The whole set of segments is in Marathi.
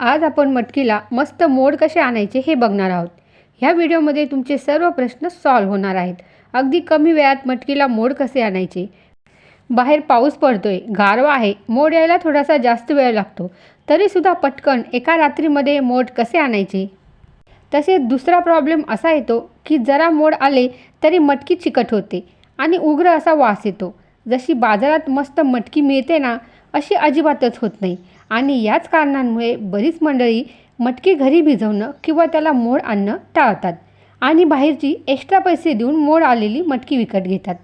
आज आपण मटकीला मस्त मोड कसे आणायचे हे बघणार आहोत. ह्या व्हिडिओमध्ये तुमचे सर्व प्रश्न सॉल्व्ह होणार आहेत. अगदी कमी वेळात मटकीला मोड कसे आणायचे? बाहेर पाऊस पडतोय गारवा आहे मोड यायला थोडासा जास्त वेळ लागतो. तरीसुद्धा पटकन एका रात्रीमध्ये मोड कसे आणायचे? तसेच दुसरा प्रॉब्लेम असा येतो की जरा मोड आले तरी मटकी चिकट होते आणि उग्र असा वास येतो. जशी बाजारात मस्त मटकी मिळते ना अशी अजिबातच होत नाही. आणि याच कारणांमुळे बरीच मंडळी मटकी घरी भिजवणं किंवा त्याला मोड आणणं टाळतात आणि बाहेरची एक्स्ट्रा पैसे देऊन मोड आलेली मटकी विकत घेतात.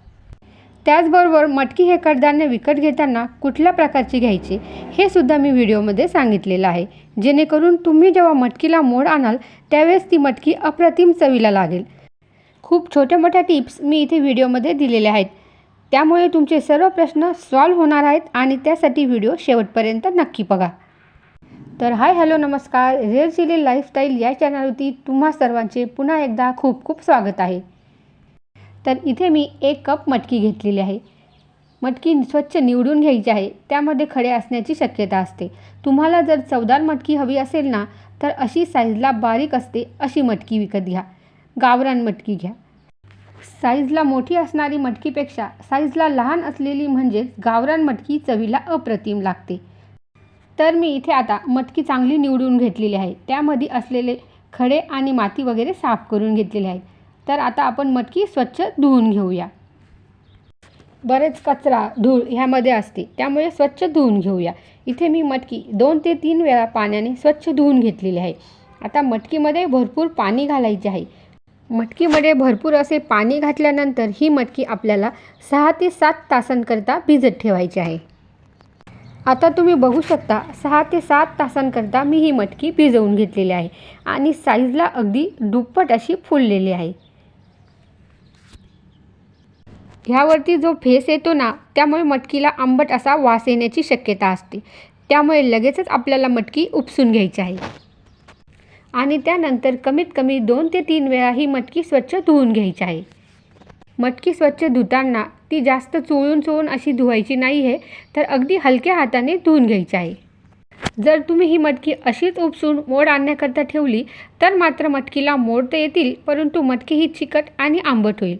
त्याचबरोबर मटकी हे कडधान्य विकत घेताना कुठल्या प्रकारची घ्यायची हे सुद्धा मी व्हिडिओमध्ये सांगितलेलं आहे. जेणेकरून तुम्ही जेव्हा मटकीला मोड आणाल त्यावेळेस ती मटकी अप्रतिम चवीला लागेल. खूप छोट्या मोठ्या टिप्स मी इथे व्हिडिओमध्ये दिलेल्या आहेत. त्यामुळे तुमचे सर्व प्रश्न सॉल्व्ह होणार आहेत आणि त्यासाठी व्हिडिओ शेवटपर्यंत नक्की बघा. तर हाय हॅलो नमस्कार. रेअर सिली लाईफस्टाईल या चॅनलवरती तुम्हा सर्वांचे पुन्हा एकदा खूप खूप स्वागत आहे. तर इथे मी एक कप मटकी घेतलेली आहे. मटकी स्वच्छ निवडून घ्यायची आहे. त्यामध्ये खडे असण्याची शक्यता असते. तुम्हाला जर चवदार मटकी हवी असेल ना तर अशी साईजला बारीक असते अशी मटकी विकत घ्या. गावरान मटकी घ्या. साईजला मोठी असणारी मटकीपेक्षा साईजला लहान असलेली म्हणजेच गावरान मटकी चवीला अप्रतिम लागते. तर मी इथे आता मटकी चांगली निवडून घेतलेली आहे. त्यामध्ये असलेले खडे आणि माती वगैरे साफ करून घेतलेले आहे तर आता आपण मटकी स्वच्छ धुवून घेऊया. बरेच कचरा धूळ ह्यामध्ये असते. त्यामुळे स्वच्छ धुवून घेऊया. इथे मी मटकी दोन ते तीन वेळा पाण्याने स्वच्छ धुवून घेतलेली आहे. आता मटकीमध्ये भरपूर पाणी घालायचे आहे. मटकीमध्ये भरपूर असे पाणी घातल्यानंतर ही मटकी आपल्याला सहा ते सात तासांकरता भिजत ठेवायची आहे. आता तुम्ही बघू शकता सहा ते सात तासांकरता मी ही मटकी भिजवून घेतलेली आहे आणि साईजला अगदी दुप्पट अशी फुललेली आहे. ह्यावरती जो फेस येतो ना त्यामुळे मटकीला आंबट असा वास येण्याची शक्यता असते. त्यामुळे लगेचच आपल्याला मटकी उपसून घ्यायची आहे. आणि त्यानंतर कमीत कमी दोन ते तीन वेळा ही मटकी स्वच्छ धुवून घ्यायची आहे. मटकी स्वच्छ धुताना ती जास्त चोळून चोळून अशी धुवायची नाही आहे तर अगदी हलक्या हाताने धुवून घ्यायची आहे. जर तुम्ही ही मटकी अशीच उपसून मोड आणण्याकरता ठेवली तर मात्र मटकीला मोड तर येतील परंतु मटकी ही चिकट आणि आंबट होईल.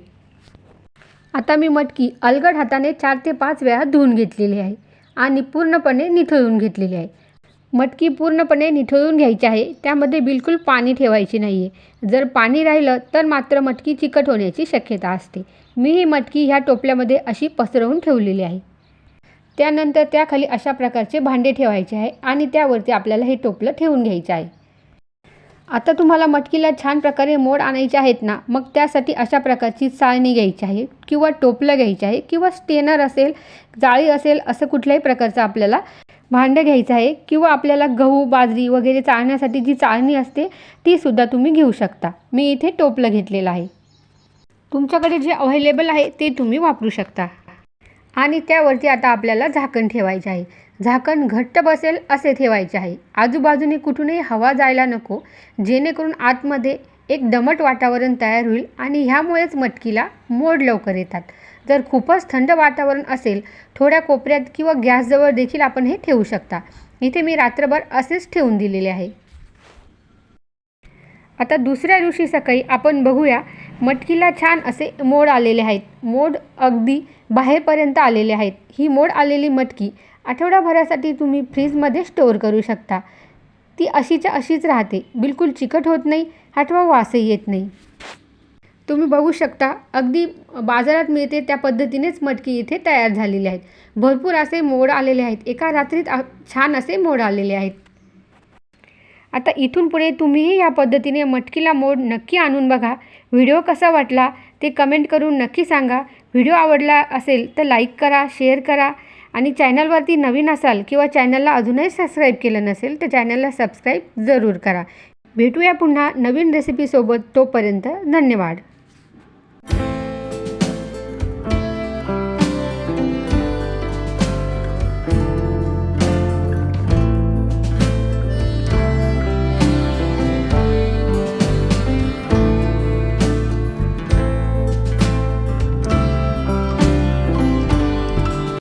आता मी मटकी अलगड हाताने चार ते पाच वेळा धुवून घेतलेली आहे आणि पूर्णपणे निथळून घेतलेली आहे. मटकी पूर्णपणे निथळून घ्यायची आहे. त्यामध्ये बिलकुल पाणी ठेवायची नाही आहे जर पाणी राहिलं तर मात्र मटकी चिकट होण्याची शक्यता असते. मी ही मटकी ह्या टोपल्यामध्ये अशी पसरवून ठेवलेली आहे. त्यानंतर त्याखाली अशा प्रकारचे भांडे ठेवायचे आहे आणि त्यावरती आपल्याला हे टोपलं ठेवून घ्यायचं आहे. आता तुम्हाला मटकीला छान प्रकारे मोड आणायचे आहेत ना मग त्यासाठी अशा प्रकारची चाळणी घ्यायची आहे किंवा टोपलं घ्यायचं आहे किंवा स्टेनर असेल जाळी असेल असं कुठल्याही प्रकारचं आपल्याला भांडं घ्यायचं आहे किंवा आपल्याला गहू बाजरी वगैरे चाळण्यासाठी जी चाळणी असते तीसुद्धा तुम्ही घेऊ शकता. मी इथे टोपलं घेतलेलं आहे. तुमच्याकडे जे अव्हेलेबल आहे ते तुम्ही वापरू शकता. आणि त्यावरती आता आपल्याला झाकण ठेवायचे आहे. झाकण घट्ट बसेल असे ठेवायचे आहे. आजूबाजूने कुठूनही हवा जायला नको जेणेकरून आतमध्ये एक दमट वातावरण तयार होईल आणि ह्यामुळेच मटकीला मोड लवकर येतात. जर खूपच थंड वातावरण असेल थोड्या कोपऱ्यात किंवा गॅसजवळ देखील आपण हे ठेवू शकता. इथे मी रात्रभर असेच ठेवून दिलेले आहे. आता दुसऱ्या दिवशी सकाळी आपण बघूया मटकीला छान असे मोड आलेले आहेत. मोड अगदी बाहेरपर्यंत आलेले आहेत. ही मोड आलेली मटकी आठवडाभरासाठी तुम्ही फ्रीजमध्ये स्टोअर करू शकता. ती अशीच्या अशीच राहते. बिलकुल चिकट होत नाही आठवा वासही येत नाही. तुम्ही बघू शकता अगदी बाजारात मिळते त्या पद्धतीनेच मटकी इथे तयार झालेली आहेत. भरपूर असे मोड आलेले आहेत. एका रात्रीत छान असे मोड आलेले आहेत. आता इथून पुढे तुम्हीही या पद्धतीने मटकीला मोड नक्की आणून बघा. व्हिडिओ कसा वाटला ते कमेंट करून नक्की सांगा. व्हिडिओ आवडला असेल तर लाईक करा शेअर करा आणि चॅनलवरती नवीन असाल किंवा चॅनलला अजूनही सबस्क्राईब केलं नसेल तर चॅनलला सबस्क्राईब जरूर करा. भेटूया पुन्हा नवीन रेसिपीसोबत तोपर्यंत धन्यवाद.